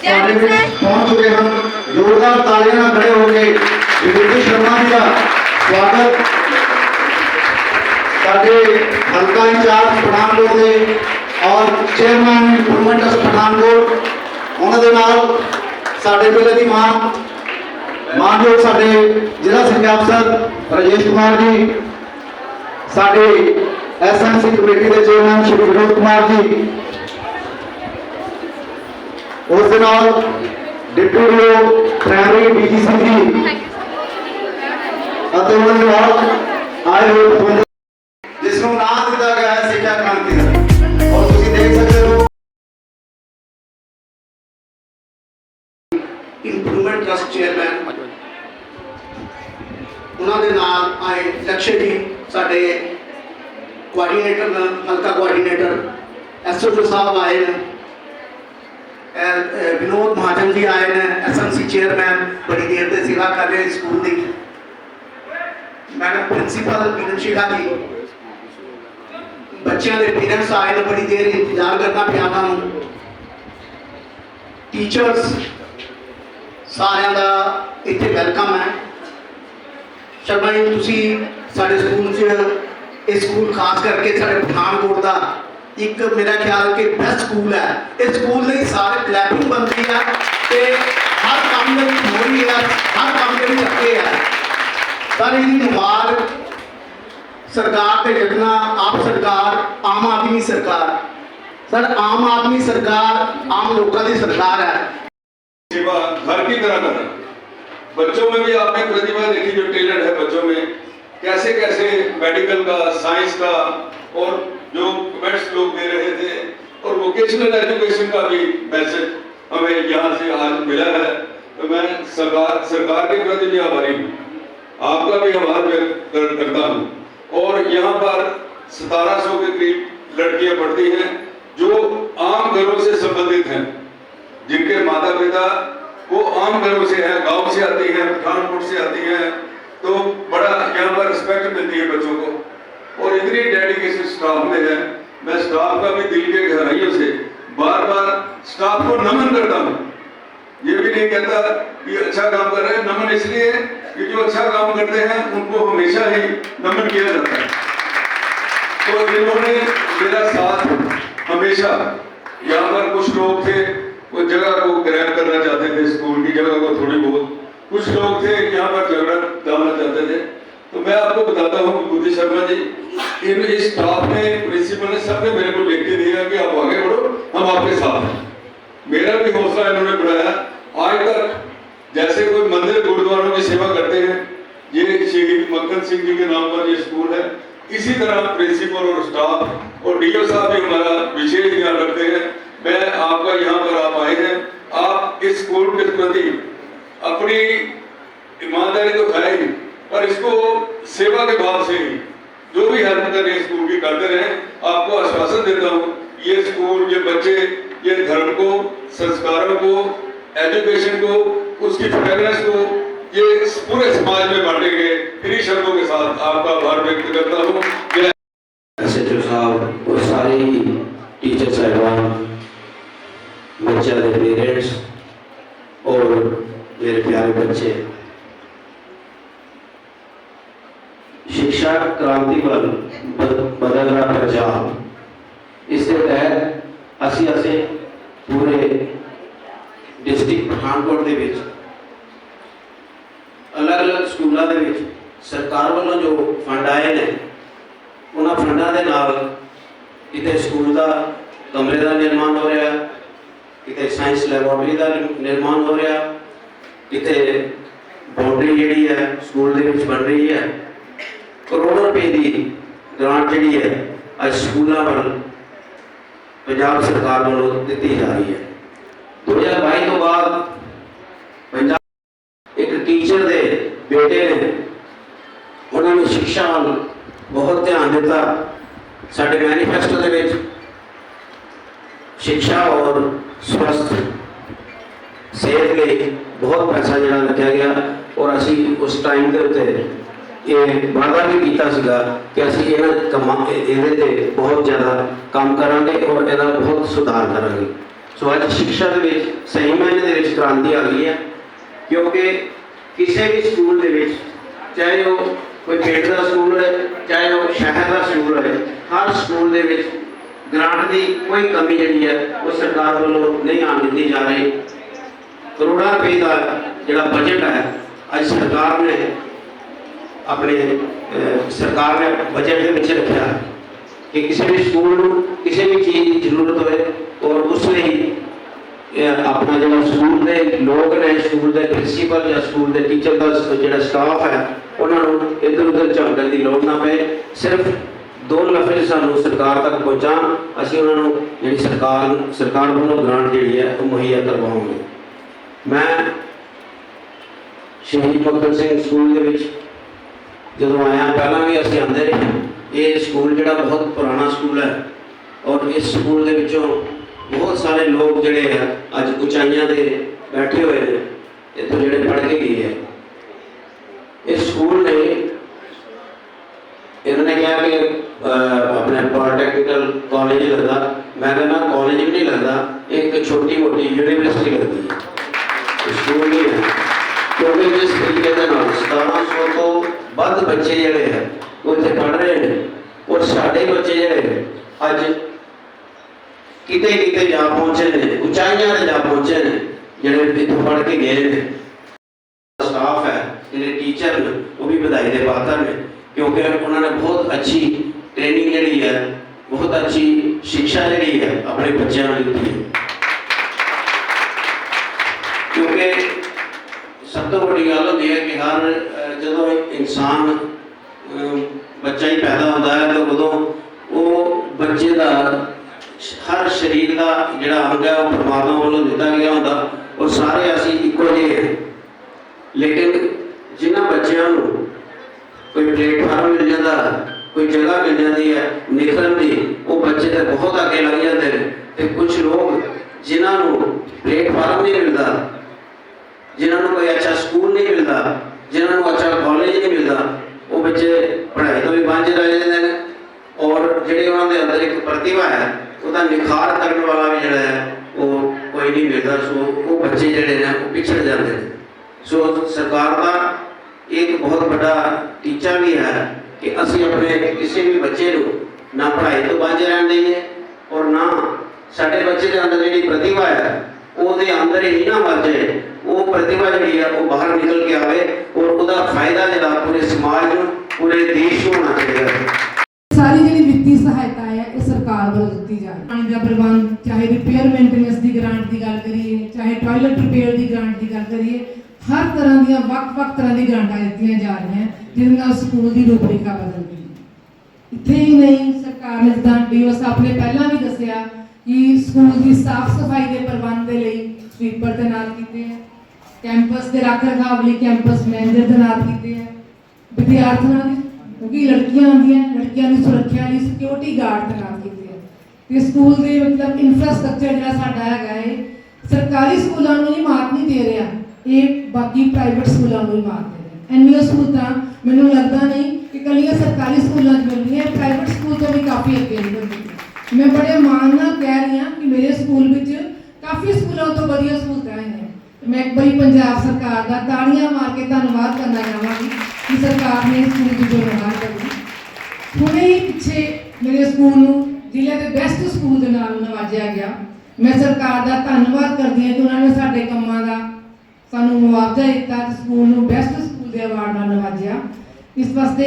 ਸਾਡੇ ਵਿੱਚ ਪਹੁੰਚ ਚੁੱਕੇ ਹਨ ਜ਼ੋਰਦਾਰ ਤਾਲੀਆਂ ਨਾਲ ਖੜੇ ਹੋ ਕੇ ਵਿਭੂਤੀ ਸ਼ਰਮਾ ਜੀ ਦਾ ਸਵਾਗਤ ਸਾਡੇ ਹਲਕਾ ਇੰਚਾਰਜ ਪਠਾਨਕੋਟ ਦੇ ਔਰ ਚੇਅਰਮੈਨ ਇੰਪਰੂਵਮੈਂਟ ਆਫ ਪਠਾਨਕੋਟ ਉਹਨਾਂ ਦੇ ਨਾਲ ਸਾਡੇ ਜ਼ਿਲ੍ਹੇ ਦੀ ਮਾਂ ਮਾਨਯੋਗ ਸਾਡੇ ਜ਼ਿਲ੍ਹਾ ਸਿੱਖਿਆ ਅਫਸਰ ਰਾਜੇਸ਼ ਕੁਮਾਰ ਜੀ ਸਾਡੇ ਐਸਐਮਸੀ ਕਮੇਟੀ ਦੇ ਚੇਅਰਮੈਨ ਸ਼੍ਰੀ ਵਿਨੋਦ ਕੁਮਾਰ ਜੀ ਉਸ ਦੇ ਨਾਲ ਡਿਪਟੀ ਡੀਓ ਪ੍ਰਾਇਮਰੀ ਡੀਜੀਸੀ ਜੀ ਅਤੇ ਉਹਨਾਂ ਦੇ ਨਾਲ ਆਏ ਹੋਏ ਪ੍ਰਬੰਧਕ ਜਿਸ ਨੂੰ ਨਾਮ ਦਿੱਤਾ ਗਿਆ ਹੈ ਸਿੱਖਿਆ ਕ੍ਰਾਂਤੀ ਦਾ। ਔਰ ਤੁਸੀਂ ਦੇਖ ਸਕਦੇ ਹੋ ਇੰਪਰੂਵਮੈਂਟ ਟਰਸਟ ਚੇਅਰਮੈਨ ਉਹਨਾਂ ਦੇ ਨਾਲ ਆਏ ਲਕਸ਼ੇ ਜੀ, ਸਾਡੇ ਕੋਆਰਡੀਨੇਟਰ ਹਲਕਾ ਕੋਆਰਡੀਨੇਟਰ ਐਸਓਜੀ ਸਾਹਿਬ ਆਏ ਨੇ। ਵਿਨੋਦ ਮਹਾਜਨ ਜੀ ਆਏ ਨੇ ਐਸਐਮਸੀ ਚੇਅਰਮੈਨ ਬੜੀ ਦੇਰ ਦੇ ਸੇਵਾ ਕਰ ਰਹੇ ਸਕੂਲ ਦੀ। ਮੈਡਮ ਪ੍ਰਿੰਸੀਪਲ ਵਿਨਸ਼ਿਕਾ ਜੀ, ਬੱਚਿਆਂ ਦੇ ਪੇਰੈਂਟਸ ਆਏ ਨੇ ਬੜੀ ਦੇਰ, ਇੰਤਜ਼ਾਰ ਕਰਨਾ ਪਿਆ ਉਹਨਾਂ ਨੂੰ। ਟੀਚਰਸ ਸਾਰਿਆਂ ਦਾ ਇੱਥੇ ਵੈਲਕਮ ਹੈ। ਸ਼ਰਮਾ ਜੀ, ਤੁਸੀਂ ਸਾਡੇ ਸਕੂਲ 'ਚ ਇਹ ਸਕੂਲ ਖਾਸ ਕਰਕੇ ਸਾਡੇ ਪਠਾਨਕੋਟ ਦਾ ਇੱਕ ਮੇਰਾ ਖਿਆਲ ਕਿ ਬੈਸਟ ਸਕੂਲ ਹੈ ਇਸ ਸਕੂਲ ਲਈ ਸਾਰੇ ਕਲੈਪਿੰਗ ਬਣਦੀ ਹੈ ਤੇ ਹਰ ਕੰਮ ਦੇ ਵਿੱਚ ਹੋ ਰਹੀ ਹੈ ਹਰ ਕੰਮ ਦੇ ਵਿੱਚ ਅੱਗੇ ਹੈ ਪਰ ਇਹਦੀ ਨੁਮਾਰ ਸਰਕਾਰ ਤੇ ਜਗਨਾ ਆਪ ਸਰਕਾਰ ਆਮ ਆਦਮੀ ਸਰਕਾਰ ਸਰ ਆਮ ਆਦਮੀ ਸਰਕਾਰ ਆਮ ਲੋਕਾਂ ਦੀ ਸਰਕਾਰ ਹੈ सेवा घर की तरह करना बच्चों में भी आपने प्रतिभा देखी जो टैलेंट है बच्चों में कैसे कैसे मेडिकल का साइंस का और जो कमेंट्स लोग दे रहे थे और वोकेशनल एजुकेशन का भी मैसेज हमें यहाँ से आज मिला है। तो मैं सरकार सरकार के प्रति भी आभारी हूँ। आपका भी आभार व्यक्त कर, करता हूँ। और यहाँ पर 1700 के करीब लड़कियाँ पढ़ती हैं जो आम घरों से संबंधित हैं जिनके माता पिता वो आम घरों से हैं गाँव से आती हैं पठानकोट से आती हैं। तो बड़ा यहाँ पर रिस्पेक्ट मिलती है बच्चों को। और इतनी डेडिकेशन स्टाफ में है। मैं स्टाफ का भी दिल के गहराइयों से बार बार स्टाफ को नमन करता हूँ। ये भी नहीं कहता कि अच्छा काम कर रहे हैं, नमन इसलिए कि जो अच्छा काम करते हैं, उनको हमेशा ही नमन किया जाता है। तो इन्होंने मेरा साथ हमेशा, यहाँ पर कुछ लोग थे, वो जगह को ग्रहण करना चाहते थे स्कूल की जगह को थोड़ी बहुत। कुछ लोग थे, यहाँ पर झगड़ा डालना चाहते थे। तो मैं आपको बताता हूँ विभूति शर्मा जी इन इस स्टाफ ने प्रिंसिपल ने सबने मेरे को लिख के दिया कि आप आगे बढ़ो, हम आपके साथ हैं। मेरा भी हौसला इन्होंने बढ़ाया। आज तक जैसे कोई मंदिर गुरुद्वारों की सेवा करते हैं, ये शहीद मक्खन सिंह जी के नाम पर ये स्कूल है, इसी तरह प्रिंसिपल और स्टाफ और डीओ साहब भी हमारा विशेष ध्यान रखते हैं। मैं आपका यहाँ पर आप आए हैं। आप इस स्कूल के प्रति अपनी ईमानदारी तो है और इसको सेवा के भाव से ही, जो भी हेल्प कर करें स्कूल की करते रहे, आपको आश्वासन देता हूँ, ये स्कूल, ये बच्चे, ये धर्म को, संस्कारों को, एजुकेशन को, उसकी फिटनेस को, ये पूरे समाज में बांटेंगे इन्हीं शब्दों के साथ आपका आभार व्यक्त करता हूँ। सचिव साहब और सारे टीचर साहबान, बच्चा के पेरेंट्स ਅਲੱਗ-ਅਲੱਗ ਸਕੂਲਾਂ ਦੇ ਵਿੱਚ ਸਰਕਾਰ ਵੱਲੋਂ ਜੋ ਫੰਡ ਆਏ ਨੇ, ਉਹਨਾਂ ਫੰਡਾਂ ਦੇ ਨਾਲ ਕਿਤੇ ਸਕੂਲ ਦਾ ਕਮਰੇ ਦਾ ਨਿਰਮਾਣ ਹੋ ਰਿਹਾ, ਕਿਤੇ ਸਾਇੰਸ ਲੈਬੋਰੇਟਰੀ ਦਾ ਨਿਰਮਾਣ ਹੋ ਰਿਹਾ, ਕਿਤੇ ਬਾਉਂਡਰੀ ਜਿਹੜੀ ਹੈ ਸਕੂਲ ਦੇ ਵਿੱਚ ਬਣ ਰਹੀ ਹੈ। ਕਰੋੜਾਂ ਰੁਪਏ ਦੀ ਗ੍ਰਾਂਟ ਜਿਹੜੀ ਹੈ, ਅੱਜ ਸਕੂਲਾਂ ਵੱਲ ਪੰਜਾਬ ਸਰਕਾਰ ਵੱਲੋਂ ਦਿੱਤੀ ਜਾ ਰਹੀ ਹੈ। 2022 ਤੋਂ ਬਾਅਦ ਪੰਜਾਬ ਇੱਕ ਟੀਚਰ ਦੇ ਬੇਟੇ ਨੇ ਉਹਨਾਂ ਨੇ ਸਿੱਖਿਆ ਵੱਲ ਬਹੁਤ ਧਿਆਨ ਦਿੱਤਾ ਸਾਡੇ ਮੈਨੀਫੈਸਟੋ ਦੇ ਵਿੱਚ। ਸਿੱਖਿਆ ਔਰ ਸਵਸਥ ਸਿਹਤ ਲਈ ਬਹੁਤ ਪੈਸਾ ਜਿਹੜਾ ਲੱਗਿਆ ਗਿਆ ਔਰ ਅਸੀਂ ਉਸ ਟਾਈਮ ਦੇ ਉੱਤੇ ਇਹ ਵਾਅਦਾ ਵੀ ਕੀਤਾ ਸੀਗਾ ਕਿ ਅਸੀਂ ਇਹਨਾਂ ਕੰਮਾਂ, ਇਹਦੇ ਤੇ ਬਹੁਤ ਜ਼ਿਆਦਾ ਕੰਮ ਕਰਾਂਗੇ ਔਰ ਇਹਦਾ ਬਹੁਤ ਸੁਧਾਰ ਕਰਾਂਗੇ। ਸੋ ਅੱਜ ਸਿੱਖਿਆ ਦੇ ਵਿੱਚ ਸਹੀ ਮਾਇਨੇ ਦੇ ਵਿੱਚ ਕ੍ਰਾਂਤੀ ਆ ਗਈ ਹੈ ਕਿਉਂਕਿ ਕਿਸੇ ਵੀ ਸਕੂਲ ਦੇ ਵਿੱਚ, ਚਾਹੇ ਉਹ ਕੋਈ ਪਿੰਡ ਦਾ ਸਕੂਲ ਹੈ, ਚਾਹੇ ਉਹ ਸ਼ਹਿਰ ਦਾ ਸਕੂਲ ਹੈ, ਹਰ ਸਕੂਲ ਦੇ ਵਿੱਚ ਗ੍ਰਾਂਟ ਦੀ ਕੋਈ ਕਮੀ ਜਿਹੜੀ ਹੈ, ਉਹ ਸਰਕਾਰ ਵੱਲੋਂ ਨਹੀਂ ਆਉਣ ਦਿੱਤੀ ਜਾ ਰਹੀ। ਕਰੋੜਾਂ ਰੁਪਏ ਦਾ ਜਿਹੜਾ ਬਜਟ ਹੈ, ਅੱਜ ਸਰਕਾਰ ਨੇ ਆਪਣੇ ਸਰਕਾਰ ਨੇ ਬਜਟ ਦੇ ਵਿੱਚ ਰੱਖਿਆ ਕਿ ਕਿਸੇ ਵੀ ਸਕੂਲ ਨੂੰ, ਕਿਸੇ ਵੀ ਚੀਜ਼ ਦੀ ਜ਼ਰੂਰਤ ਹੋਵੇ ਔਰ ਉਸ ਲਈ ਇਹ ਆਪਣਾ ਜਿਹੜਾ ਸਕੂਲ ਦੇ ਲੋਕ ਨੇ, ਸਕੂਲ ਦੇ ਪ੍ਰਿੰਸੀਪਲ ਜਾਂ ਸਕੂਲ ਦੇ ਟੀਚਰ ਦਾ ਜਿਹੜਾ ਸਟਾਫ ਹੈ, ਉਹਨਾਂ ਨੂੰ ਇੱਧਰ ਉੱਧਰ ਝਾਕਣ ਦੀ ਲੋੜ ਨਾ ਪਏ। ਸਿਰਫ ਦੋ ਲਫ਼ਜ਼ ਸਾਨੂੰ ਸਰਕਾਰ ਤੱਕ ਪਹੁੰਚਾਉਣ, ਅਸੀਂ ਉਹਨਾਂ ਨੂੰ ਜਿਹੜੀ ਸਰਕਾਰ ਸਰਕਾਰ ਵੱਲੋਂ ਗ੍ਰਾਂਟ ਜਿਹੜੀ ਹੈ, ਉਹ ਮੁਹੱਈਆ ਕਰਵਾਵਾਂਗੇ। ਮੈਂ ਸ਼ਹੀਦ ਭਗਤ ਸਿੰਘ ਸਕੂਲ ਦੇ ਵਿੱਚ ਜਦੋਂ ਆਇਆ, ਪਹਿਲਾਂ ਵੀ ਅਸੀਂ ਆਉਂਦੇ ਰਹੇ। ਇਹ ਸਕੂਲ ਜਿਹੜਾ ਬਹੁਤ ਪੁਰਾਣਾ ਸਕੂਲ ਹੈ ਔਰ ਇਸ ਸਕੂਲ ਦੇ ਵਿੱਚੋਂ ਬਹੁਤ ਸਾਰੇ ਲੋਕ ਜਿਹੜੇ ਆ, ਅੱਜ ਉਚਾਈਆਂ 'ਤੇ ਬੈਠੇ ਹੋਏ ਨੇ, ਇੱਥੋਂ ਜਿਹੜੇ ਪੜ੍ਹ ਕੇ ਗਏ ਹੈ ਇਸ ਸਕੂਲ ਨੇ, ਇਹਨਾਂ ਨੇ ਕਿਹਾ ਕਿ ਆਪਣੇ ਪੋਲੀਟੈਕਨੀਕਲ ਕਾਲਜ ਲੱਗਦਾ, ਮੈਂ ਕਹਿੰਦਾ ਕਾਲਜ ਵੀ ਨਹੀਂ ਲੱਗਦਾ ਇੱਕ ਛੋਟੀ ਮੋਟੀ ਯੂਨੀਵਰਸਿਟੀ ਲੱਗਦੀ ਹੈ ਸਕੂਲ ਨਹੀਂ ਹੈ ਕਿਉਂਕਿ ਜਿਸ ਤਰੀਕੇ ਦੇ ਨਾਲ 1700 ਤੋਂ ਵੱਧ ਬੱਚੇ ਜਿਹੜੇ ਹੈ ਉਹ ਇੱਥੇ ਪੜ੍ਹ ਰਹੇ ਨੇ। ਔਰ ਸਾਡੇ ਬੱਚੇ ਜਿਹੜੇ ਨੇ ਅੱਜ ਕਿਤੇ ਕਿਤੇ ਜਾ ਪਹੁੰਚੇ ਨੇ ਉਚਾਈਆਂ ਤੇ ਜਾ ਪਹੁੰਚੇ ਨੇ ਜਿਹੜੇ ਇੱਥੋਂ ਪੜ੍ਹ ਕੇ ਗਏ ਨੇ। ਸਟਾਫ ਹੈ, ਜਿਹੜੇ ਟੀਚਰ ਨੇ, ਉਹ ਵੀ ਵਧਾਈ ਦੇ ਪਾਤਰ ਨੇ, ਕਿਉਂਕਿ ਉਹਨਾਂ ਨੇ ਬਹੁਤ ਅੱਛੀ ਟ੍ਰੇਨਿੰਗ ਜਿਹੜੀ ਹੈ, ਬਹੁਤ ਅੱਛੀ ਸਿੱਖਿਆ ਜਿਹੜੀ ਹੈ, ਆਪਣੇ ਬੱਚਿਆਂ ਨੂੰ ਦਿੱਤੀ ਹੈ। ਕਿਉਂਕਿ ਸਭ ਤੋਂ ਵੱਡੀ ਗੱਲ ਹੁੰਦੀ ਹੈ ਕਿ ਹਰ ਜਦੋਂ ਇਨਸਾਨ ਬੱਚਾ ਹੀ ਪੈਦਾ ਹੁੰਦਾ ਹੈ, ਤਾਂ ਉਦੋਂ ਉਹ ਬੱਚੇ ਦਾ ਹਰ ਸਰੀਰ ਦਾ ਜਿਹੜਾ ਅੰਗ ਹੈ, ਉਹ ਪਰਮਾਤਮਾ ਵੱਲੋਂ ਦਿੱਤਾ ਗਿਆ ਹੁੰਦਾ। ਉਹ ਸਾਰੇ ਅਸੀਂ ਇੱਕੋ ਜਿਹੇ ਹਾਂ। ਲੇਕਿਨ ਜਿਨ੍ਹਾਂ ਬੱਚਿਆਂ ਨੂੰ ਕੋਈ ਪਲੇਟਫਾਰਮ ਮਿਲ ਜਾਂਦਾ, ਕੋਈ ਜਗ੍ਹਾ ਮਿਲ ਜਾਂਦੀ ਹੈ ਨਿਕਲਣ ਦੀ, ਉਹ ਬੱਚੇ ਤਾਂ ਬਹੁਤ ਅੱਗੇ ਲੱਗ ਜਾਂਦੇ ਨੇ। ਤੇ ਕੁਝ ਲੋਕ ਜਿਨ੍ਹਾਂ ਨੂੰ ਪਲੇਟਫਾਰਮ ਨਹੀਂ ਮਿਲਦਾ, ਜਿਨ੍ਹਾਂ ਨੂੰ ਕੋਈ ਅੱਛਾ ਸਕੂਲ ਨਹੀਂ ਮਿਲਦਾ, ਜਿਨ੍ਹਾਂ ਨੂੰ ਅੱਛਾ ਕਾਲਜ ਨਹੀਂ ਮਿਲਦਾ, ਉਹ ਬੱਚੇ ਪੜ੍ਹਾਈ ਤੋਂ ਵੀ ਵਾਂਝੇ ਰਹਿ ਜਾਂਦੇ ਨੇ। ਔਰ ਜਿਹੜੇ ਉਹਨਾਂ ਦੇ ਅੰਦਰ ਇੱਕ ਪ੍ਰਤਿਭਾ ਹੈ ਉਹਦਾ ਨਿਖਾਰ ਕਰਨ ਵਾਲਾ ਵੀ ਜਿਹੜਾ ਹੈ, ਉਹ ਕੋਈ ਨਹੀਂ ਮਿਲਦਾ। ਸੋ ਉਹ ਬੱਚੇ ਜਿਹੜੇ ਨੇ, ਉਹ ਪਿਛੜ ਜਾਂਦੇ ਨੇ। ਸੋ ਸਰਕਾਰ ਦਾ ਇੱਕ ਬਹੁਤ ਵੱਡਾ ਟੀਚਾ ਵੀ ਹੈ ਕਿ ਅਸੀਂ ਆਪਣੇ ਕਿਸੇ ਵੀ ਬੱਚੇ ਨੂੰ ਨਾ ਪੜ੍ਹਾਈ ਤੋਂ ਵਾਂਝੇ ਰਹਿਣ ਦੇਈਏ ਔਰ ਨਾ ਸਾਡੇ ਬੱਚੇ ਦੇ ਅੰਦਰ ਜਿਹੜੀ ਪ੍ਰਤਿਭਾ ਹੈ, ਉਹਦੇ ਅੰਦਰ ਹੀ ਨਾ ਮਰ ਜਾਏ ਉਹ ਪ੍ਰਤਿਭਾ ਜਿਹੜੀ ਹੈ, ਉਹ ਬਾਹਰ ਨਿਕਲ ਕੇ ਆਵੇ ਔਰ ਉਹਦਾ ਫਾਇਦਾ ਜਿਹੜਾ ਪੂਰੇ ਸਮਾਜ ਨੂੰ, ਪੂਰੇ ਦੇਸ਼ ਨੂੰ ਹੋਣਾ ਚਾਹੀਦਾ ਸਾਰੀ ਜਿਹੜੀ ਵਿੱਤੀ ਸਹਾਇਤਾ ਹੈ ਇਹ ਸਰਕਾਰ ਵੱਲੋਂ ਦਿੱਤੀ ਜਾ ਰਹੀ ਹੈ? ਪਾਣੀ ਦਾ ਪ੍ਰਬੰਧ, ਚਾਹੇ ਰਿਪੇਅਰ ਮੇਨਟੇਨੈਂਸ ਦੀ ਗ੍ਰਾਂਟ ਦੀ ਗੱਲ ਕਰੀਏ, ਚਾਹੇ ਟਾਇਲਟ ਰਿਪੇਅਰ ਦੀ ਗ੍ਰਾਂਟ ਦੀ ਗੱਲ ਕਰੀਏ, ਹਰ ਤਰ੍ਹਾਂ ਦੀਆਂ ਵੱਖ-ਵੱਖ ਤਰ੍ਹਾਂ ਦੀ ਗ੍ਰਾਂਟਾਂ ਦਿੱਤੀਆਂ ਜਾ ਰਹੀਆਂ, ਜਿਹਦੇ ਨਾਲ ਸਕੂਲ ਦੀ ਰੂਪਰੇਖਾ ਬਦਲ ਗਈ। ਇੱਥੇ ਹੀ ਨਹੀਂ, ਸਰਕਾਰ ਨੇ ਜਿੱਦਾਂ ਡੀਓ ਸਾਹਿਬ ਨੇ ਪਹਿਲਾਂ ਵੀ ਦੱਸਿਆ ਕਿ ਸਕੂਲ ਦੀ ਸਾਫ਼ ਸਫ਼ਾਈ ਦੇ ਪ੍ਰਬੰਧ ਦੇ ਲਈ ਸਵੀਪਰ ਦੇ ਨਾਲ ਕੀਤੇ ਹੈ ਕੈਂਪਸ ਦੇ ਰੱਖ ਰਖਾਵ ਲਈ ਕੈਂਪਸ ਮੈਨੇਜਰ ਦੇ ਨਾਲ ਕੀਤੇ ਹੈ ਵਿਦਿਆਰਥੀਆਂ ਦੀ ਕਿਉਂਕਿ ਲੜਕੀਆਂ ਆਉਂਦੀਆਂ ਲੜਕੀਆਂ ਦੀ ਸੁਰੱਖਿਆ ਲਈ ਸਿਕਿਉਰਿਟੀ ਗਾਰਡ ਦੇ ਕੀਤੇ ਹੈ ਤੇ ਸਕੂਲ ਦੇ ਮਤਲਬ ਇਨਫਰਾਸਟ੍ਰਕਚਰ ਜਿਹੜਾ ਸਾਡਾ ਹੈਗਾ ਹੈ ਸਰਕਾਰੀ ਸਕੂਲਾਂ ਨੂੰ ਹੀ ਮਾਤ ਨਹੀਂ ਦੇ ਰਿਹਾ। ਇਹ ਬਾਕੀ ਪ੍ਰਾਈਵੇਟ ਸਕੂਲਾਂ ਨੂੰ ਹੀ ਮਾਤ ਦੇ ਰਿਹਾ। ਇੰਨੀਆਂ ਸਹੂਲਤਾਂ ਮੈਨੂੰ ਲੱਗਦਾ ਨਹੀਂ ਕਿ ਕੱਲੀਆਂ ਸਰਕਾਰੀ ਸਕੂਲਾਂ 'ਚ ਮਿਲਦੀਆਂ ਪ੍ਰਾਈਵੇਟ ਸਕੂਲ ਤੋਂ ਵੀ ਕਾਫੀ ਅੱਗੇ ਨਿਕਲਦੀਆਂ ਮੈਂ ਬੜੇ ਮਾਣ ਨਾਲ ਕਹਿ ਰਹੀ ਹਾਂ ਕਿ ਮੇਰੇ ਸਕੂਲ ਵਿੱਚ ਕਾਫੀ ਸਕੂਲਾਂ ਤੋਂ ਵਧੀਆ ਸਹੂਲਤਾਂ ਹੈਗੀਆਂ ਮੈਂ ਇੱਕ ਵਾਰੀ ਪੰਜਾਬ ਸਰਕਾਰ ਦਾ ਤਾੜੀਆਂ ਮਾਰ ਕੇ ਧੰਨਵਾਦ ਕਰਨਾ ਚਾਹਾਂਗੀ। ਸਰਕਾਰ ਨੇ ਇਸ ਸਕੂਲ ਦੀ ਜੋ ਕਰੀ ਹੁਣੇ ਹੀ ਪਿੱਛੇ ਮੇਰੇ ਸਕੂਲ ਨੂੰ, ਜ਼ਿਲ੍ਹੇ ਦੇ ਬੈਸਟ ਸਕੂਲ ਦੇ ਨਾਲ ਨਵਾਜਿਆ ਗਿਆ। ਮੈਂ ਸਰਕਾਰ ਦਾ ਧੰਨਵਾਦ ਕਰਦੀ ਹਾਂ ਕਿ ਉਹਨਾਂ ਨੇ ਸਾਡੇ ਕੰਮਾਂ ਦਾ ਸਾਨੂੰ ਮੁਆਵਜ਼ਾ ਦਿੱਤਾ ਤੇ ਸਕੂਲ ਨੂੰ ਬੈਸਟ ਸਕੂਲ ਦੇ ਅਵਾਰਡ ਨਾਲ ਨਵਾਜਿਆ। ਇਸ ਵਾਸਤੇ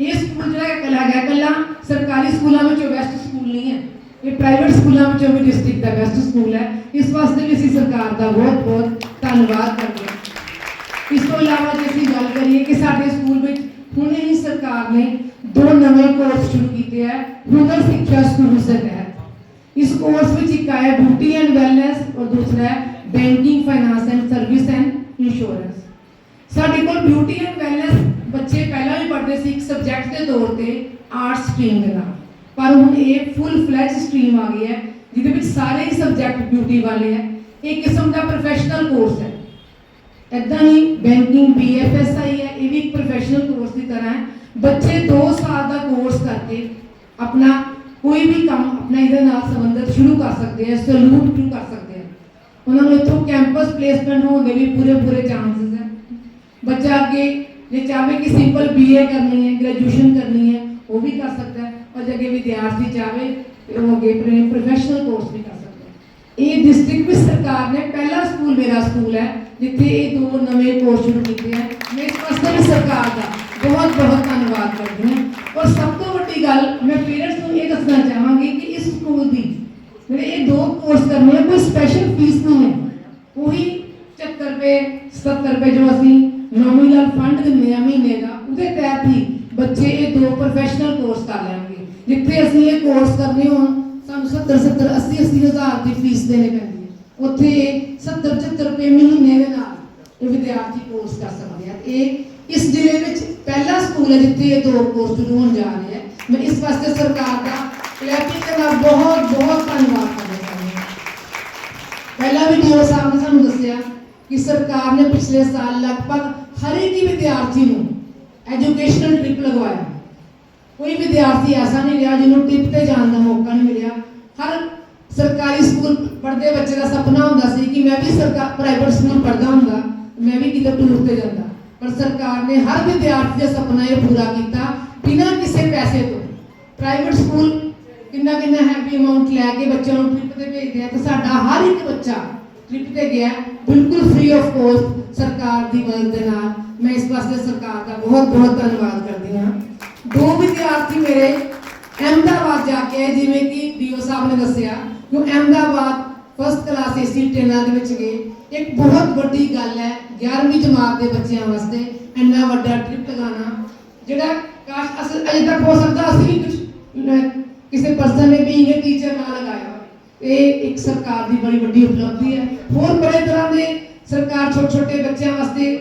ਇਹ ਸਕੂਲ ਜਿਹੜਾ ਇਕੱਲਾ ਹੈਗਾ ਇਕੱਲਾ ਸਰਕਾਰੀ ਸਕੂਲਾਂ ਵਿੱਚੋਂ ਬੈਸਟ ਸਕੂਲ ਨਹੀਂ ਹੈ। ਇਹ ਪ੍ਰਾਈਵੇਟ ਸਕੂਲਾਂ ਵਿੱਚੋਂ ਵੀ ਡਿਸਟ੍ਰਿਕਟ ਦਾ ਬੈਸਟ ਸਕੂਲ ਹੈ। ਇਸ ਵਾਸਤੇ ਵੀ ਅਸੀਂ ਸਰਕਾਰ ਦਾ ਬਹੁਤ ਬਹੁਤ ਧੰਨਵਾਦ ਕਰਦੇ ਹਾਂ। ਇਸ ਤੋਂ ਇਲਾਵਾ ਜੇ ਅਸੀਂ ਕਰੀਏ ਕਿ ਸਾਡੇ ਸਕੂਲ ਵਿੱਚ ਹੁਣੇ ਹੀ ਸਰਕਾਰ ਨੇ ਦੋ ਨਵੇਂ ਕੋਰਸ ਸ਼ੁਰੂ ਕੀਤੇ ਹੈ ਹੁਨਰ ਸਿੱਖਿਆ ਸਕੂਲ ਦੇ ਤਹਿਤ ਇਸ ਕੋਰਸ ਵਿੱਚ ਇੱਕ ਹੈ ਬਿਊਟੀ ਐਂਡ ਵੈਲਨੈਸ ਔਰ ਦੂਸਰਾ ਹੈ banking finance and service and insurance ਸਾਡੇ ਕੋਲ ਬਿਊਟੀ ਐਂਡ ਵੈਲਨੈਸ ਬੱਚੇ ਪਹਿਲਾਂ ਵੀ ਪੜ੍ਹਦੇ ਸੀ ਇੱਕ ਸਬਜੈਕਟ ਦੇ ਤੌਰ ਤੇ ਆਰਟ ਸਟਰੀਮ ਦੇ ਨਾਲ ਪਰ ਹੁਣ ਇਹ ਫੁੱਲ ਫਲੈਜ ਸਟਰੀਮ ਆ ਗਈ ਹੈ ਜਿਹਦੇ ਵਿੱਚ ਸਾਰੇ ਹੀ ਸਬਜੈਕਟ ਬਿਊਟੀ ਵਾਲੇ ਹੈ ਇਹ ਕਿਸਮ ਦਾ ਪ੍ਰੋਫੈਸ਼ਨਲ ਕੋਰਸ ਹੈ ਇਦਾਂ ਹੀ ਬੈਂਕਿੰਗ ਬੀਐਫਐਸਆਈ ਹੈ, ਇਹ ਵੀ ਇੱਕ ਪ੍ਰੋਫੈਸ਼ਨਲ ਕੋਰਸ ਦੀ ਤਰ੍ਹਾਂ ਹੈ। ਬੱਚੇ 2 ਸਾਲ ਦਾ ਕੋਰਸ ਕਰਕੇ ਆਪਣਾ ਕੋਈ ਵੀ ਕੰਮ ਆਪਣਾ ਇਹਦੇ ਨਾਲ ਸੰਬੰਧਿਤ ਸ਼ੁਰੂ ਕਰ ਸਕਦੇ ਆ ਸਲੂਟ ਸ਼ੁਰੂ ਕਰ ਸਕਦੇ ਆ। ਉਹਨਾਂ ਨੂੰ ਇੱਥੋਂ ਕੈਂਪਸ ਪਲੇਸਮੈਂਟ ਹੋਣ ਦੇ ਵੀ ਪੂਰੇ ਪੂਰੇ ਚਾਂਸਸ ਹੈ। ਬੱਚਾ ਅੱਗੇ ਜੇ ਚਾਹੇ ਕਿ ਸਿੰਪਲ ਬੀਏ ਕਰਨੀ ਹੈ ਗ੍ਰੈਜੂਏਸ਼ਨ ਕਰਨੀ ਹੈ, ਉਹ ਵੀ ਕਰ ਸਕਦਾ ਹੈ। ਔਰ ਜੇ ਅੱਗੇ ਵਿਦਿਆਰਥੀ ਚਾਹੇ ਤੇ ਉਹ ਅੱਗੇ ਪ੍ਰੋਫੈਸ਼ਨਲ ਕੋਰਸ ਵੀ ਕਰ ਸਕਦਾ ਹੈ ਇਹ ਡਿਸਟ੍ਰਿਕਟ ਵਿੱਚ ਸਰਕਾਰ ਨੇ ਪਹਿਲਾ ਸਕੂਲ ਮੇਰਾ ਸਕੂਲ ਹੈ, ਜਿੱਥੇ ਇਹ ਦੋ ਨਵੇਂ ਕੋਰਸ ਸ਼ੁਰੂ ਕੀਤੇ ਹੈ। ਮੈਂ ਇਸ ਵਾਸਤੇ ਵੀ ਸਰਕਾਰ ਦਾ ਬਹੁਤ ਬਹੁਤ ਧੰਨਵਾਦ ਕਰਦੀ ਹਾਂ। ਔਰ ਸਭ ਤੋਂ ਵੱਡੀ ਗੱਲ, ਮੈਂ ਪੇਰੈਂਟਸ ਨੂੰ ਇਹ ਦੱਸਣਾ ਚਾਹਾਂਗੀ ਕਿ ਇਸ ਸਕੂਲ ਦੀ ਜਿਹੜੇ ਇਹ ਦੋ ਕੋਰਸ ਕਰਨੇ ਆ, ਕੋਈ ਸਪੈਸ਼ਲ ਫੀਸ ਨਹੀਂ ਹੈ। ਉਹੀ 74 ਰੁਪਏ 77 ਰੁਪਏ ਜੋ ਅਸੀਂ ਨੋਮੀਨਲ ਫੰਡ ਦਿੰਦੇ ਆ ਮਹੀਨੇ ਦਾ, ਉਹਦੇ ਤਹਿਤ ਹੀ ਬੱਚੇ ਇਹ ਦੋ ਪ੍ਰੋਫੈਸ਼ਨਲ ਕੋਰਸ ਕਰ ਲੈਣਗੇ। ਜਿੱਥੇ ਅਸੀਂ ਇਹ ਕੋਰਸ ਕਰਨੇ ਹੋਣ ਤੁਹਾਨੂੰ 70 70 80 80 ਹਜ਼ਾਰ ਦੀ ਫੀਸ ਦੇਣੀ ਪੈਂਦੀ ਹੈ। ਉੱਥੇ 70 75 ਰੁਪਏ ਮਹੀਨੇ ਦੇ ਨਾਲ ਇਹ ਵਿਦਿਆਰਥੀ ਕੋਰਸ ਕਰ ਸਕਦੇ ਆ। ਇਹ ਇਸ ਜ਼ਿਲ੍ਹੇ ਵਿੱਚ ਪਹਿਲਾ ਸਕੂਲ ਹੈ ਜਿੱਥੇ ਇਹ ਦੋ ਕੋਰਸ ਸ਼ੁਰੂ ਹੋਣ ਜਾ ਰਹੇ ਹੈ ਮੈਂ ਇਸ ਵਾਸਤੇ ਸਰਕਾਰ ਦਾ ਕਲੈਪਿੰਗ ਦੇ ਬਹੁਤ ਬਹੁਤ ਧੰਨਵਾਦ ਕਰਨਾ ਚਾਹੁੰਦੀ ਹਾਂ। ਪਹਿਲਾ ਵੀ ਡੀਓ ਸਾਹਿਬ ਨੇ ਸਾਨੂੰ ਦੱਸਿਆ ਕਿ ਸਰਕਾਰ ਨੇ ਪਿਛਲੇ ਸਾਲ ਲਗਭਗ ਹਰ ਇੱਕ ਹੀ ਵਿਦਿਆਰਥੀ ਨੂੰ ਐਜੂਕੇਸ਼ਨਲ ਟ੍ਰਿਪ ਲਗਵਾਇਆ। ਕੋਈ ਵਿਦਿਆਰਥੀ ਐਸਾ ਨਹੀਂ ਰਿਹਾ ਜਿਹਨੂੰ ਟ੍ਰਿਪ ਤੇ ਜਾਣ ਦਾ ਮੌਕਾ ਨਹੀਂ ਮਿਲਿਆ। ਹਰ ਸਰਕਾਰੀ ਸਕੂਲ ਪੜ੍ਹਦੇ ਬੱਚੇ ਦਾ ਸੁਪਨਾ ਹੁੰਦਾ ਸੀ ਕਿ ਮੈਂ ਵੀ ਸਰਕਾਰ ਪ੍ਰਾਈਵੇਟ ਸਕੂਲ ਪੜ੍ਹਦਾ ਹੁੰਦਾ, ਮੈਂ ਵੀ ਕਿਤੇ ਟੂਰ ਤੇ ਜਾਂਦਾ। ਪਰ ਸਰਕਾਰ ਨੇ ਹਰ ਵਿਦਿਆਰਥੀ ਦਾ ਸੁਪਨਾ ਇਹ ਪੂਰਾ ਕੀਤਾ ਬਿਨਾਂ ਕਿਸੇ ਪੈਸੇ ਤੋਂ। ਪ੍ਰਾਈਵੇਟ ਸਕੂਲ ਕਿੰਨਾ ਕਿੰਨਾ ਹੈਵੀ ਅਮਾਉਂਟ ਲੈ ਕੇ ਬੱਚਿਆਂ ਨੂੰ ਟ੍ਰਿਪ ਤੇ ਭੇਜਦੇ ਆ ਤੇ ਸਾਡਾ ਹਰ ਇੱਕ ਬੱਚਾ ਟ੍ਰਿਪ ਤੇ ਗਿਆ, ਬਿਲਕੁਲ ਫ੍ਰੀ ਆਫ ਕੋਸਟ ਸਰਕਾਰ ਦੀ ਮਦਦ ਦੇ ਨਾਲ। ਮੈਂ ਇਸ ਵਾਸਤੇ ਸਰਕਾਰ ਦਾ ਬਹੁਤ ਬਹੁਤ ਧੰਨਵਾਦ ਕਰਦੀ ਹਾਂ। ਦੋ ਵਿਦਿਆਰਥੀ ਮੇਰੇ ਅਹਿਮਦਾਬਾਦ ਜਾ ਕੇ ਆਏ, ਜਿਵੇਂ ਕਿ ਡੀਓ ਸਾਹਿਬ ਨੇ ਦੱਸਿਆ। ਕਿ ਅਹਿਮਦਾਬਾਦ ਫਸਟ ਕਲਾਸ ਏਸੀ ਟ੍ਰੇਨਾਂ ਦੇ ਵਿੱਚ ਗਏ। ਇੱਕ ਬਹੁਤ ਵੱਡੀ ਗੱਲ ਹੈ 11ਵੀਂ ਜਮਾਤ ਦੇ ਬੱਚਿਆਂ ਵਾਸਤੇ ਇੰਨਾ ਵੱਡਾ ਟ੍ਰਿਪ ਲਗਾਉਣਾ। ਜਿਹੜਾ ਕਾਸ਼ ਅਸ ਅਜੇ ਤੱਕ ਹੋ ਸਕਦਾ ਅਸੀਂ ਕੁਝ ਕਿਸੇ ਪਰਸਨ ਨੇ ਵੀ ਇਹ ਟੀਚਰ ਨਾ ਲਗਾਇਆ ਇਹ ਇੱਕ ਸਰਕਾਰ ਦੀ ਬੜੀ ਵੱਡੀ ਉਪਲਬਧੀ ਹੈ। ਹੋਰ ਬੜੇ ਤਰ੍ਹਾਂ ਦੇ ਸਰਕਾਰ ਛੋਟੇ ਛੋਟੇ ਬੱਚਿਆਂ ਵਾਸਤੇ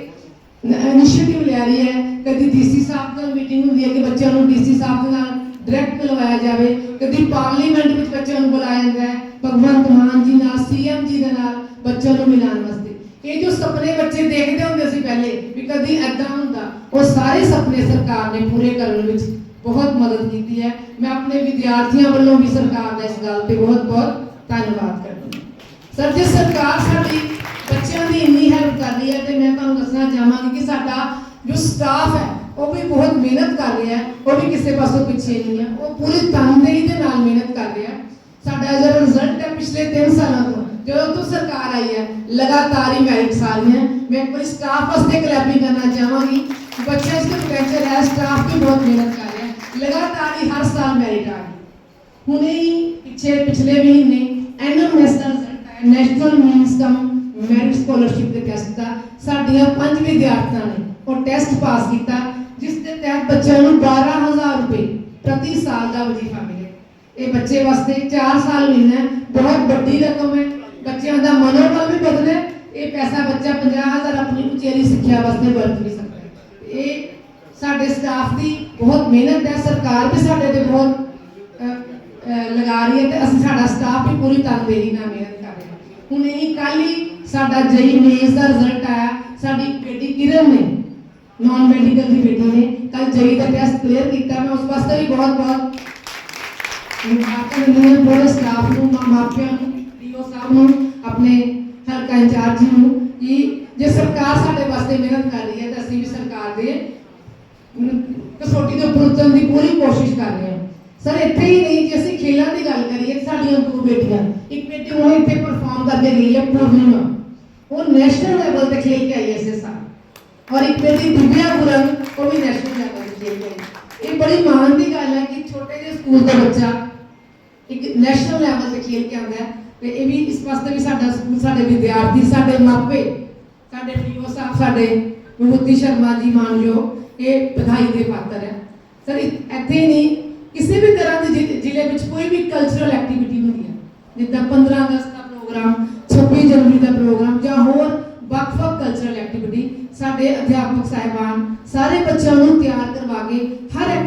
ਇਨੀਸ਼ੀਏਟਿਵ ਲੈ ਰਹੀ ਹੈ। ਕਦੀ ਡੀਸੀ ਸਾਹਿਬ ਨਾਲ ਮੀਟਿੰਗ ਹੁੰਦੀ ਹੈ ਕਿ ਬੱਚਿਆਂ ਨੂੰ ਡੀਸੀ ਸਾਹਿਬ ਦੇ ਨਾਲ ਡਾਇਰੈਕਟ ਮਿਲਵਾਇਆ ਜਾਵੇ। ਕਦੀ ਪਾਰਲੀਮੈਂਟ ਵਿੱਚ ਬੱਚਿਆਂ ਨੂੰ ਬੁਲਾਇਆ ਜਾਂਦਾ ਹੈ। ਭਗਵੰਤ ਮਾਨ ਜੀ ਨਾਲ, ਸੀਐਮ ਜੀ ਦੇ ਨਾਲ ਬੱਚਿਆਂ ਨੂੰ ਮਿਲਾਉਣ ਵਾਸਤੇ। ਇਹ ਜੋ ਸੁਪਨੇ ਬੱਚੇ ਦੇਖਦੇ ਹੁੰਦੇ ਸੀ ਪਹਿਲੇ ਵੀ ਕਦੀ ਐਦਾਂ ਹੁੰਦਾ, ਉਹ ਸਾਰੇ ਸੁਪਨੇ ਸਰਕਾਰ ਨੇ ਪੂਰੇ ਕਰਨ ਵਿੱਚ ਬਹੁਤ ਮਦਦ ਕੀਤੀ ਹੈ। ਮੈਂ ਆਪਣੇ ਵਿਦਿਆਰਥੀਆਂ ਵੱਲੋਂ ਵੀ ਸਰਕਾਰ ਦਾ ਇਸ ਗੱਲ ਤੇ ਬਹੁਤ ਬਹੁਤ ਧੰਨਵਾਦ ਕਰਦੀ ਹਾਂ। ਸਰ, ਜੇ ਸਰਕਾਰ ਸਾਡੀ ਬੱਚਿਆਂ ਦੀ ਇੰਨੀ ਹੈਲਪ ਕਰ ਰਹੀ ਹੈ ਤੇ ਮੈਂ ਤੁਹਾਨੂੰ ਦੱਸਣਾ ਚਾਹਾਂਗੀ ਕਿ ਸਾਡਾ ਜੋ ਸਟਾਫ ਹੈ, ਉਹ ਵੀ ਬਹੁਤ ਮਿਹਨਤ ਕਰ ਰਿਹਾ ਹੈ, ਉਹ ਵੀ ਕਿਸੇ ਪਾਸੋਂ ਪਿੱਛੇ ਨਹੀਂ ਹੈ। ਉਹ ਪੂਰੀ ਤਨਦੇਹੀ ਦੇ ਨਾਲ ਮਿਹਨਤ ਕਰ ਰਿਹਾ ਹੈ। ਸਾਡਾ ਜਿਹੜਾ ਰਿਜ਼ਲਟ ਹੈ ਪਿਛਲੇ 3 ਸਾਲਾਂ ਤੋਂ। ਜਦੋਂ ਤੋਂ ਸਰਕਾਰ ਆਈ ਹੈ, ਲਗਾਤਾਰ ਹੀ ਮੈਰਿਟਸ ਆ ਰਹੀਆਂ ਮੈਂ ਇੱਕ ਵਾਰੀ ਸਟਾਫ ਵਾਸਤੇ ਕਲੈਪਿੰਗ ਕਰਨਾ ਚਾਹਾਂਗੀ। ਬੱਚਿਆਂ 'ਚ ਪੋਟੈਂਸ਼ੀਅਲ ਹੈ ਸਟਾਫ ਵੀ ਬਹੁਤ ਮਿਹਨਤ ਕਰ ਰਿਹਾ ਹੈ। ਲਗਾਤਾਰ ਹੀ ਹਰ ਸਾਲ ਮੈਰਿਟ ਆ ਰਹੀ ਹੁਣੇ ਹੀ ਪਿਛੇ, ਪਿਛਲੇ ਮਹੀਨੇ ਐਨਐਮਐਸ ਦਾ ਰਿਜ਼ਲਟ ਆਇਆ national means cum merit scholarship ਦੇ ਟੈਸਟ ਦਾ ਸਾਡੀਆਂ ਪੰਜ ਵਿਦਿਆਰਥੀਆਂ ਨੇ ਉਹ ਟੈਸਟ ਪਾਸ ਕੀਤਾ, ਜਿਸ ਦੇ ਤਹਿਤ ਬੱਚਿਆਂ ਨੂੰ 12000 ਰੁਪਏ ਪ੍ਰਤੀ ਸਾਲ ਦਾ ਵਜ਼ੀਫਾ ਮਿਲਿਆ। ਇਹ ਬੱਚੇ ਵਾਸਤੇ 4 ਸਾਲ ਮਿਲਣਾ ਬਹੁਤ ਵੱਡੀ ਰਕਮ ਹੈ। ਬੱਚਿਆਂ ਦਾ ਮਨੋਬਲ ਵੀ ਬਦਲੇ ਇਹ ਪੈਸਾ ਬੱਚਾ 50000 ਆਪਣੀ ਉਚੇਰੀ ਸਿੱਖਿਆ ਵਾਸਤੇ ਵਰਤ ਵੀ ਸਕਦਾ ਹੈ। ਇਹ ਸਾਡੇ ਸਟਾਫ ਦੀ ਬਹੁਤ ਮਿਹਨਤ ਹੈ। ਸਰਕਾਰ ਵੀ ਸਾਡੇ ਤੇ ਬਹੁਤ ਲਗਾ ਰਹੀ ਹੈ ਤੇ ਅਸੀਂ ਸਾਡਾ ਸਟਾਫ ਵੀ ਪੂਰੀ ਤਨਦੇਹੀ ਨਾਲ ਮਿਹਨਤ ਕਰ ਰਿਹਾ ਹੁਣ ਇਹ ਕੱਲ ਹੀ ਸਾਡਾ ਜਈ ਮੇਸ ਦਾ ਰਿਜ਼ਲਟ ਆਇਆ ਸਾਡੀ ਬੇਟੀ ਕਿਰਨ ਨੇ ਨਾਨ ਮੈਡੀਕਲ ਦੀ ਬੇਟੀ ਨੇ ਕੱਲ ਜਈ ਦਾ ਟੈਸਟ ਕਲੀਅਰ ਕੀਤਾ ਮੈਂ ਉਸ ਵਾਸਤੇ ਵੀ ਬਹੁਤ ਬਹੁਤ ਮੁਬਾਰਕਾਂ ਦਿੰਦੀ ਹਾਂ ਪੂਰੇ ਸਟਾਫ ਨੂੰ ਮਾਂ ਮਾਪਿਆਂ ਨੂੰ ਡੀਓ ਸਾਹਿਬ ਨੂੰ ਆਪਣੇ ਹਲਕਾ ਇੰਚਾਰਜ ਨੂੰ ਕਿ ਜੇ ਸਰਕਾਰ ਸਾਡੇ ਵਾਸਤੇ ਮਿਹਨਤ ਕਰ ਰਹੀ ਹੈ ਤਾਂ ਅਸੀਂ ਵੀ ਸਰਕਾਰ ਦੇ ਅਮ, ਕਸੌਟੀ ਦੇ ਉੱਪਰ ਉਤਰਨ ਦੀ ਪੂਰੀ ਕੋਸ਼ਿਸ਼ ਕਰ ਰਹੇ ਹਾਂ। ਸਰ ਇੱਥੇ ਹੀ ਨਹੀਂ ਜੇ ਅਸੀਂ ਖੇਲਾਂ ਦੀ ਗੱਲ ਕਰੀਏ ਤਾਂ ਸਾਡੀਆਂ ਦੋ ਬੇਟੀਆਂ ਇੱਕ ਬੇਟੀ ਹੁਣ ਇੱਥੇ ਪਰਫਾਰਮ ਕਰਕੇ ਗਈ ਹੈ ਪੂਰਨਿਮਾ। ਉਹ ਨੈਸ਼ਨਲ ਲੈਵਲ ਤੇ ਖੇਲ ਕੇ ਆਈ ਹੈ ਇਸੇ ਸਾਲ ਔਰ ਇੱਕ ਬੇਟੀ ਦਿਵਿਆ ਗੁਰਨ ਉਹ ਵੀ ਨੈਸ਼ਨਲ ਲੈਵਲ ਤੇ ਖੇਲ ਕੇ ਆਈ ਇਹ ਬੜੀ ਮਾਣ ਦੀ ਗੱਲ ਹੈ ਕਿ ਛੋਟੇ ਜਿਹੇ ਸਕੂਲ ਦਾ ਬੱਚਾ ਇੱਕ ਨੈਸ਼ਨਲ ਲੈਵਲ ਤੇ ਖੇਲ ਕੇ ਆਉਂਦਾ ਹੈ ਤੇ ਇਹ ਵੀ ਇਸ ਵਾਸਤੇ ਵੀ ਸਾਡਾ ਸਕੂਲ ਸਾਡੇ ਵਿਦਿਆਰਥੀ ਸਾਡੇ ਮਾਪੇ ਸਾਡੇ ਪੀਓ ਸਾਹਿਬ ਸਾਡੇ ਵਿਭੂਤੀ ਸ਼ਰਮਾ ਜੀ ਮਾਨਜੋ ਇਹ ਵਧਾਈ ਦੇ ਪਾਤਰ ਹੈ ਸਰ ਇ- ਇੱਥੇ ਹੀ ਨਹੀਂ ਕਿਸੇ ਵੀ ਤਰ੍ਹਾਂ ਦੇ ਜ਼ਿ- ਜ਼ਿਲ੍ਹੇ ਵਿੱਚ ਕੋਈ ਵੀ ਕਲਚਰਲ ਐਕਟੀਵਿਟੀ ਹੁੰਦੀ ਹੈ ਜਿੱਦਾਂ 15 ਅਗਸਤ ਦਾ ਪ੍ਰੋਗਰਾਮ 26 ਜਨਵਰੀ ਦਾ ਪ੍ਰੋਗਰਾਮ ਜਾਂ ਹੋਰ ਵੱਖ-ਵੱਖ ਕਲਚਰਲ ਐਕਟੀਵਿਟੀ ਸਾਡੇ ਅਧਿਆਪਕ ਸਾਹਿਬਾਨ, ਸਾਰੇ ਬੱਚਿਆਂ ਨੂੰ ਤਿਆਰ ਕਰਵਾ ਕੇ ਹਰ